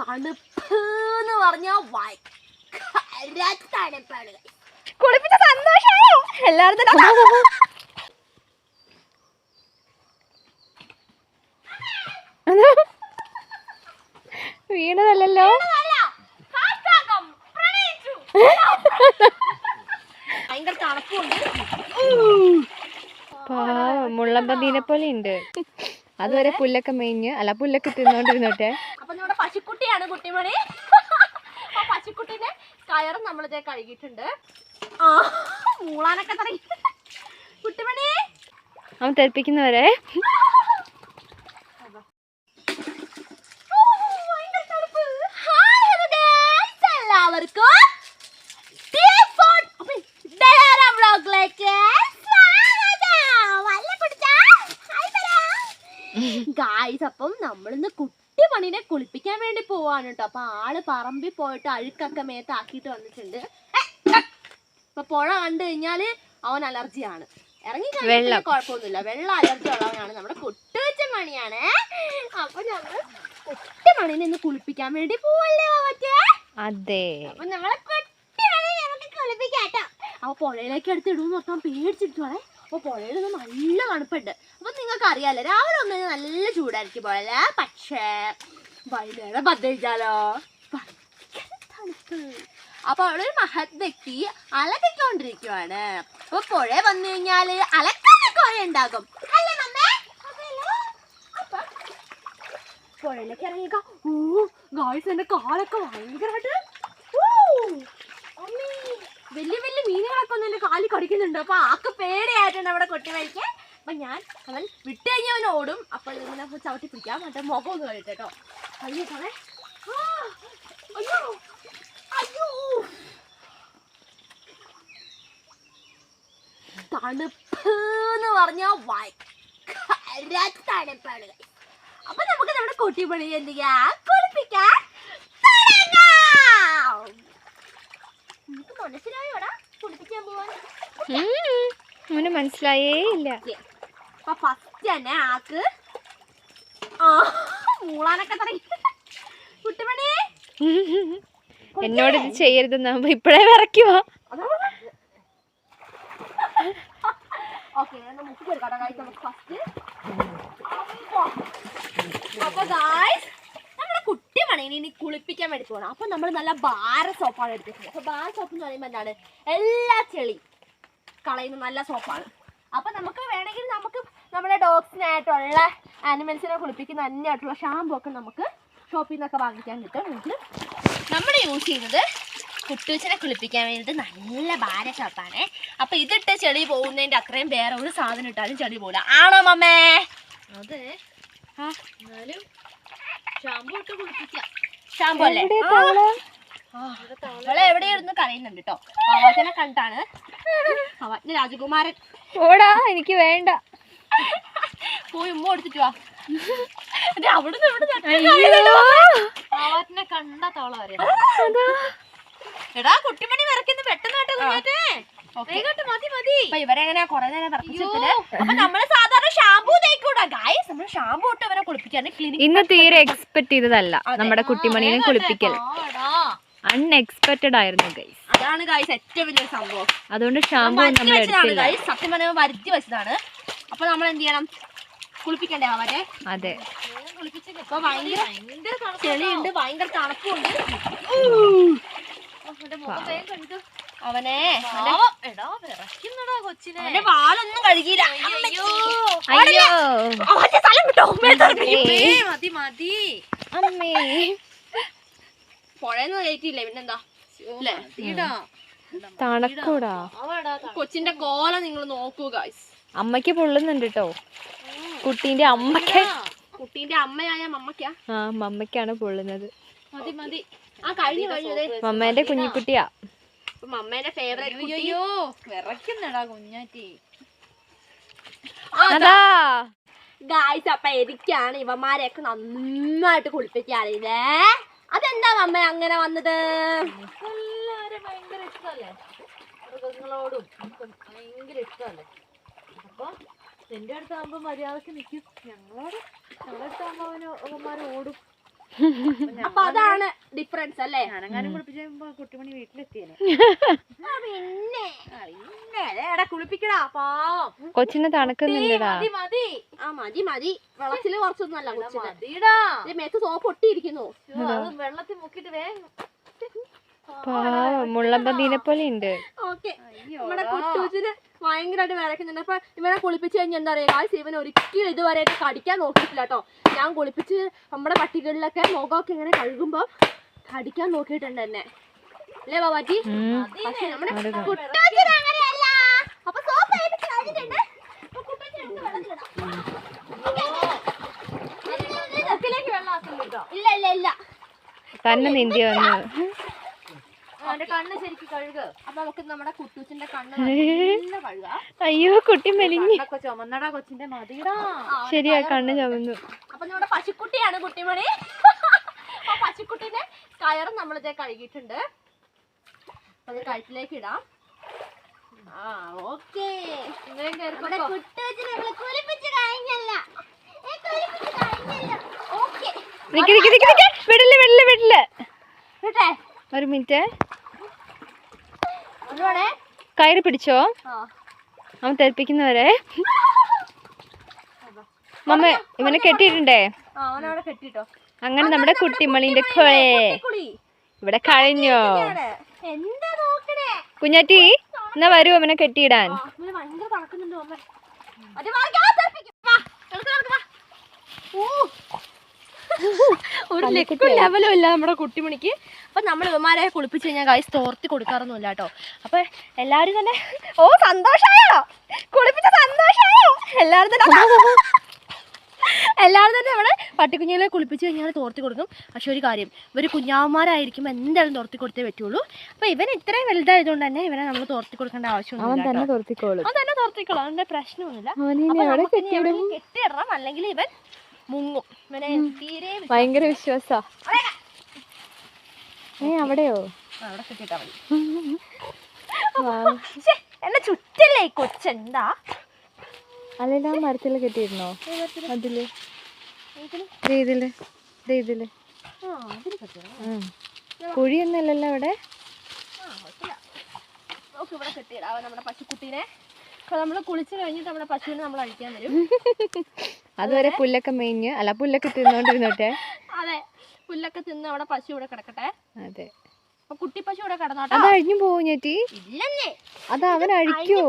തണുപ്പ് എന്ന് പറഞ്ഞാൽ ഭയങ്കര തണുപ്പാണ്. കുളിപ്പിച്ച സന്തോഷമായോ എല്ലാവർക്കും വീണതല്ലല്ലോ. ഭയങ്കര തണുപ്പുണ്ട്. മുള്ളമ്പന്തീനെ പോലെ ഉണ്ട്. അതുവരെ പുല്ലൊക്കെ മേഞ്ഞ് അല്ല പുല്ലൊക്കെ തിന്നോണ്ടിരുന്നോട്ടെ. പശുക്കുട്ടിയാണ് കുട്ടിമണി ആ പശുക്കുട്ടീനെ കയറും നമ്മളിത് കഴുകിയിട്ടുണ്ട് ആ മൂളാനൊക്കെ തുടങ്ങി കുട്ടിമണി അവൻ തെറിപ്പിക്കുന്നവരെ. എല്ലാവർക്കും. ഗായ്സ് അപ്പം നമ്മളിന്ന് കുട്ടി മണിനെ കുളിപ്പിക്കാൻ വേണ്ടി പോവാണ് കേട്ടോ. അപ്പൊ ആൾ പറമ്പിൽ പോയിട്ട് അഴുക്കൊക്കെ മേത്താക്കിയിട്ട് വന്നിട്ടുണ്ട്. ഇപ്പൊ പുഴ കണ്ടു കഴിഞ്ഞാൽ അവൻ അലർജിയാണ് ഇറങ്ങി കഴിഞ്ഞാൽ. കുഴപ്പമൊന്നുമില്ല. വെള്ളം അലർജി ഉള്ളവനാണ്. നമ്മുടെ കൊട്ടുവച്ച മണിയാണ് അപ്പൊ ഞങ്ങൾ കുട്ടി മണിനെ ഇന്ന് കുളിപ്പിക്കാൻ വേണ്ടി പോവല്ലേ പറ്റേ അതെ. അപ്പൊ നമ്മളെ കുട്ടി മണി നമുക്ക് കുളിപ്പിക്കാം കേട്ടോ. അപ്പൊ പുഴയിലേക്ക് എടുത്തിടും മൊത്തം പേടിച്ചിട്ടുള്ളേ അപ്പൊ പുഴയിൽ നല്ല തണുപ്പുണ്ട്. അപ്പൊ നിങ്ങൾക്ക് അറിയാലോ രാവിലെ ഒന്നിന് നല്ല ചൂടായിരിക്കും പുഴയിൽ. പക്ഷേ വൈകുന്നേരം പത്ത് കഴിച്ചാലോ തണുപ്പ്. അപ്പൊ അവിടെ ഒരു മഹത് വ്യക്തി അലക്കിക്കൊണ്ടിരിക്കുവാണ് അപ്പൊ പുഴ വന്നു കഴിഞ്ഞാൽ അലക്കാനൊക്കെ പുഴ ഉണ്ടാകും. പുഴയിലേക്ക് ഇറങ്ങിയേക്കാം. ഓ ഗായ്സ് എന്റെ കാലൊക്കെ ഭയങ്കരമായിട്ട് വലിയ വലിയ മീനുകളൊക്കെ ഒന്ന് എന്റെ കാലിൽ കടിക്കുന്നുണ്ട്. അപ്പൊ ആക്ക് പേടിയായിട്ടുണ്ട് അവിടെ കൊട്ടി വലിക്കാൻ അപ്പൊ ഞാൻ അവൻ വിട്ട് അവൻ ഓടും. അപ്പോൾ ഇങ്ങനെ ചവിട്ടി പിടിക്കാം. മറ്റേ മുഖം ഒന്ന് കഴിട്ടോ കേട്ടോ. അയ്യോ അയ്യോ തണുപ്പ് എന്ന് പറഞ്ഞാൽ ഭയങ്കര തണുപ്പാണ്. അപ്പൊ നമുക്ക് നമ്മുടെ കൊട്ടിപ്പണി എന്ത് ചെയ്യാം? കുളിപ്പിക്കാൻ അവന് മനസ്സിലായേ ഇല്ല. അപ്പൊ ഫസ്റ്റ് തന്നെ ആക്ക്. മൂളാനൊക്കെ തുടങ്ങി. കുട്ടിമണി. എന്നോട് ഇത് ചെയ്യരുത് ഇപ്പഴേ വിറയ്ക്കുവോ ഓക്കെ കൊടുക്കാം നമുക്ക് ഫസ്റ്റ് അപ്പൊ ഗായ്സ് നമ്മുടെ കുട്ടി മണീനെ ഇനി കുളിപ്പിക്കാൻ വേണ്ടി പോകണം അപ്പൊ നമ്മൾ നല്ല ഭാര സോപ്പാണ് എടുത്തിട്ടുള്ളത് അപ്പൊ ഭാര സോപ്പ് എന്ന് പറയുമ്പോൾ എന്താണ്? എല്ലാ ചെളി കളയുന്ന നല്ല സോപ്പാണ്. അപ്പൊ നമുക്ക് വേണമെങ്കിൽ നമുക്ക് നമ്മുടെ ഡോഗ്സിനായിട്ടുള്ള ആനിമൽസിനെ കുളിപ്പിക്കുന്ന തന്നെയായിട്ടുള്ള ഷാമ്പു ഒക്കെ നമുക്ക് ഷോപ്പിൽ നിന്നൊക്കെ വാങ്ങിക്കാൻ കിട്ടും. നമുക്ക് നമ്മൾ യൂസ് ചെയ്യുന്നത് കുട്ടൂച്ചനെ കുളിപ്പിക്കാൻ വേണ്ടിയിട്ട് നല്ല ഭാര ഷോപ്പാണ് അപ്പൊ ഇതിട്ട് ചെളി പോകുന്നതിന്റെ അത്രയും വേറെ ഒരു സാധനം ഇട്ടാലും ചെളി പോകില്ല ആണോ മമ്മേ? അതെ. ആ. എന്നാലും ഷാമ്പു ഇട്ട് കുളിപ്പിക്കാം. ഷാമ്പു അല്ലേ? എവിടെ ഇരുന്ന്? അവളെ കരയുന്നുണ്ട് കേട്ടോ അവനെ കണ്ടാണ്. പാവാച്ചന് രാജകുമാരൻ. ഓടാ എനിക്ക് വേണ്ട. പോയി ഉമ്മ കൊടുത്തിട്ട് വാ. അവിടുന്ന് അയ്യോ. കണ്ട തോള എടാ കുട്ടിമണി വിറക്കുന്നു പെട്ടെന്നായിട്ട് കുഞ്ഞാറ്റേ. കൊറേ നേരം അപ്പൊ നമ്മൾ സാധാരണ ഷാമ്പൂ തേക്കൂടാ ഗായ്സ് നമ്മൾ ഷാമ്പൂ ഇട്ട് ഇവരെ കുളിപ്പിക്കാൻ ക്ലിനിക് ഇന്ന് തീരെ എക്സ്പെക്ട് ചെയ്തതല്ല. നമ്മുടെ കുട്ടിമണിയെ കുളിപ്പിക്കൽ അൺഎക്സ്പെക്റ്റഡ് ആയിരുന്നു ഗൈസ് അതാണ് ഗൈസ് ഏറ്റവും വലിയ സംഭവം. അതുകൊണ്ട് ഷാമ്പൂ നമ്മൾ എടുത്തില്ല. സത്യം പറഞ്ഞാൽ വരുത്തി വെച്ചതാണ്. അപ്പൊ നമ്മൾ എന്ത് ചെയ്യണം? കുളിപ്പിക്കണ്ടേ അവരെ? അതെ. ഇപ്പൊ ഭയങ്കര ചെളിയുണ്ട് ഭയങ്കര തണുപ്പുണ്ട്. അവനെ. അവന്റെ പാലൊന്നും കഴുകിയില്ല. അയ്യോ അവന്റെ സ്ഥലം വിട്ടോ മതി മതി. അമ്മേ. പുഴന്ന് കയറ്റിയില്ലേ പിന്നെന്താ? തണക്കൂടാ. കൊച്ചിന്റെ കോല നിങ്ങൾ നോക്കൂ ഗൈസ് അമ്മയ്ക്ക് പൊള്ളുന്നുണ്ട് കേട്ടോ കുട്ടീന്റെ അമ്മയ്ക്ക് കുട്ടീന്റെ അമ്മയായ മമ്മക്കാ ആ മമ്മക്കാണ് പൊള്ളുന്നത്. മതി മതി. ആ കഴിഞ്ഞു കഴിഞ്ഞതേ മമ്മേന്റെ കുഞ്ഞിക്കുട്ടിയാ. അപ്പൊ മമ്മേന്റെ ഫേവറേറ്റ് അയ്യോ വിറയ്ക്കുന്നടാ കുഞ്ഞാറ്റി. അതാ. ഗായ്സ് അപ്പൊ എനിക്കാണ് ഇവന്മാരെയൊക്കെ നന്നായിട്ട് കുളിപ്പിക്കാറില്ലേ? അതെന്താ മമ്മ അങ്ങനെ വന്നത്? എല്ലാരും ഭയങ്കര ഇഷ്ടമല്ലേ മൃഗങ്ങളോടും ഭയങ്കര ഇഷ്ടമല്ലേ അപ്പൊ എന്റെ അടുത്താകുമ്പോ മര്യാദയ്ക്ക് നിൽക്കും ഞങ്ങളോട് ഞങ്ങളുടെ അടുത്താകുമ്പോ അവന് അവന്മാർ ഓടും. അപ്പൊ അതാണ് ഡിഫറൻസ് അല്ലേ? ഞാനെങ്ങാനും കുട്ടിമണി പിന്നെ. പിന്നെ. കുളിപ്പിക്കടാ പാവം. കൊച്ചിനെ തണുക്കുന്നുണ്ടടാ മതി മതി. ആ മതി മതി. വെള്ളത്തിൽ കുറച്ചൊന്നും അല്ല കൊച്ചിന്. മേത്ത് സോപ്പ് ഒട്ടിയിരിക്കുന്നു. അത് വെള്ളത്തിൽ മുക്കിട്ട് വേഗം പോലെ ഉണ്ട് നമ്മുടെ കുട്ടൂച്ചിന് ഭയങ്കരമായിട്ട് വിറയ്ക്കുന്നുണ്ട് അപ്പൊ ഇവനെ കുളിപ്പിച്ച് കഴിഞ്ഞാൽ എന്താ പറയാ ആ ശിവൻ ഒരിക്കലും ഇതുവരെ കടിക്കാൻ നോക്കിയിട്ടില്ല കേട്ടോ ഞാൻ കുളിപ്പിച്ച് നമ്മുടെ പട്ടികളിലൊക്കെ മുഖമൊക്കെ ഇങ്ങനെ കഴുകുമ്പോ കടിക്കാൻ നോക്കിയിട്ടുണ്ട് എന്നെ അല്ലേ. പക്ഷെ നമ്മുടെ. കുട്ടൂച്ചന് അങ്ങനെയല്ല അപ്പൊ സോപ്പ് കഴിഞ്ഞിട്ടുണ്ട് ഇല്ല തന്നെ നീന്തി വന്നു കണ്ണ് ശരിക്ക് കഴുക. അപ്പൊ നമുക്ക് നമ്മുടെ കുട്ടൂച്ചിന്റെ കണ്ണ് നല്ല കഴുകാം. അയ്യോ കുട്ടി മെലിഞ്ഞു. ചുമന്നടാ കൊച്ചിന്റെ മതിടാ ശരിയാ കണ്ണ് ചുമന്നു. അപ്പൊ നമ്മുടെ പശുക്കുട്ടിയാണ് കുട്ടിമണി. അപ്പൊ പശുക്കുട്ടിന്റെ കയറും നമ്മളിതേ കഴുകിയിട്ടുണ്ട്. അപ്പൊ അത് കഴുത്തിലേക്ക് ഇടാം. ആ ഓക്കേ. കഴിഞ്ഞല്ലോ. ഓക്കേ. വിടില്ല വിടില്ല വിടില്ല. ഒരു മിനിറ്റ്. കയറി പിടിച്ചോ? അവൻ തെറിപ്പിക്കുന്നവരെ. മമ്മ ഇവനെ കെട്ടിയിട്ടുണ്ടേ. അങ്ങനെ നമ്മുടെ കുട്ടിമണിന്റെ കൊളേ? ഇവിടെ കഴിഞ്ഞോ കുഞ്ഞാറ്റി എന്നാ വരൂ അവനെ കെട്ടിയിടാൻ. ഭയങ്കര ഒരു ലെക്കു ലെവലും ഇല്ല നമ്മുടെ കുട്ടിമണിക്ക്. അപ്പൊ നമ്മൾ ഇവന്മാരെ കുളിപ്പിച്ച് കഴിഞ്ഞാൽ കായ്സ് തോർത്തി കൊടുക്കാറൊന്നുമില്ല കേട്ടോ. അപ്പൊ എല്ലാവരും തന്നെ ഓ സന്തോഷമായോ കുളിപ്പിച്ച സന്തോഷമായോ എല്ലാവരും തന്നെ എല്ലാവരും തന്നെ നമ്മുടെ പട്ടിക്കുഞ്ഞിനെ കുളിപ്പിച്ച് കഴിഞ്ഞാൽ തോർത്തി കൊടുക്കും. പക്ഷെ ഒരു കാര്യം ഇവർ കുഞ്ഞാവന്മാരായിരിക്കും എന്തായാലും തോർത്തി കൊടുത്തേ പറ്റുള്ളൂ. അപ്പൊ ഇവൻ ഇത്രയും വലുതായതുകൊണ്ട് തന്നെ ഇവനെ നമ്മൾ തോർത്തി കൊടുക്കേണ്ട അവൻ തന്നെ. തോർത്തിക്കോളും. അവൻ തന്നെ തോർത്തിക്കോളും അതിന്റെ പ്രശ്നമൊന്നുമില്ല. കെട്ടിയിടണം. അല്ലെങ്കിൽ ഇവൻ മുങ്ങും. തീരെ ഭയങ്കര വിശ്വാസാ. ഏ അവിടെയോ? അവിടെ കെട്ടിയിട്ടാ മതി. എന്നെ ചുറ്റല്ലേ കൊച്ചെന്താ? അല്ലല്ല ആ മരത്തിൽ കെട്ടിയിരുന്നോ? അതിൽ. ഇതിൽ ഇതിൽ. കുഴിയൊന്നുമല്ലല്ലോ അവിടെ? ഇവിടെ കെട്ടിയിടാം. നമ്മുടെ പശുക്കുട്ടീനെ. നമ്മൾ കുളിച്ചു കഴിഞ്ഞിട്ട് നമ്മുടെ പശുവിനെ നമ്മൾ അഴിക്കാൻ വരും. അതുവരെ പുല്ലൊക്കെ മേഞ്ഞ് അല്ല പുല്ലൊക്കെ തിന്നോണ്ടിരുന്നോട്ടെ? അതെ പുല്ലൊക്കെ തിന്ന് അവിടെ പശു ഇവിടെ കിടക്കട്ടെ. അതെ. കുട്ടി പശു ഇവിടെ കിടന്നോട്ടോ. അത് അഴിഞ്ഞു പോവും ഞെറ്റി അത് അവൻ അഴിക്കോ.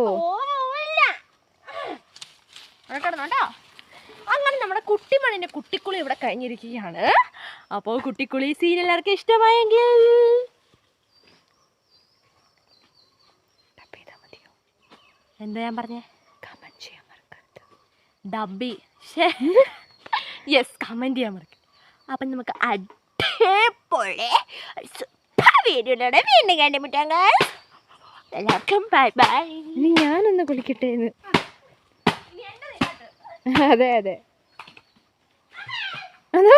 കിടന്നോട്ടോ. അങ്ങനെ നമ്മുടെ കുട്ടിമണിന്റെ കുട്ടിക്കുളി ഇവിടെ കഴിഞ്ഞിരിക്കുകയാണ്. അപ്പോൾ കുട്ടിക്കുളി സീൻ എല്ലാവർക്കും ഇഷ്ടമായെങ്കിൽ എന്താ ഞാൻ പറഞ്ഞേ. ഡബി യെസ് കമന്റ് ചെയ്യാൻ മറക്കും. അപ്പം നമുക്ക് അടിപൊളി വീഡിയോയിലൂടെ വീണ്ടും കണ്ടുമുട്ടാം guys. എല്ലാവർക്കും ബൈ ബൈ ഇനി ഞാനൊന്ന് കുളിക്കട്ടെ എന്ന്. അതെ അതെ. അതോ?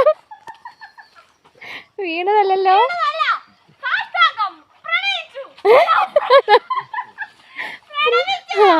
വീണതല്ലല്ലോ? പ്രണയിച്ചു ആ.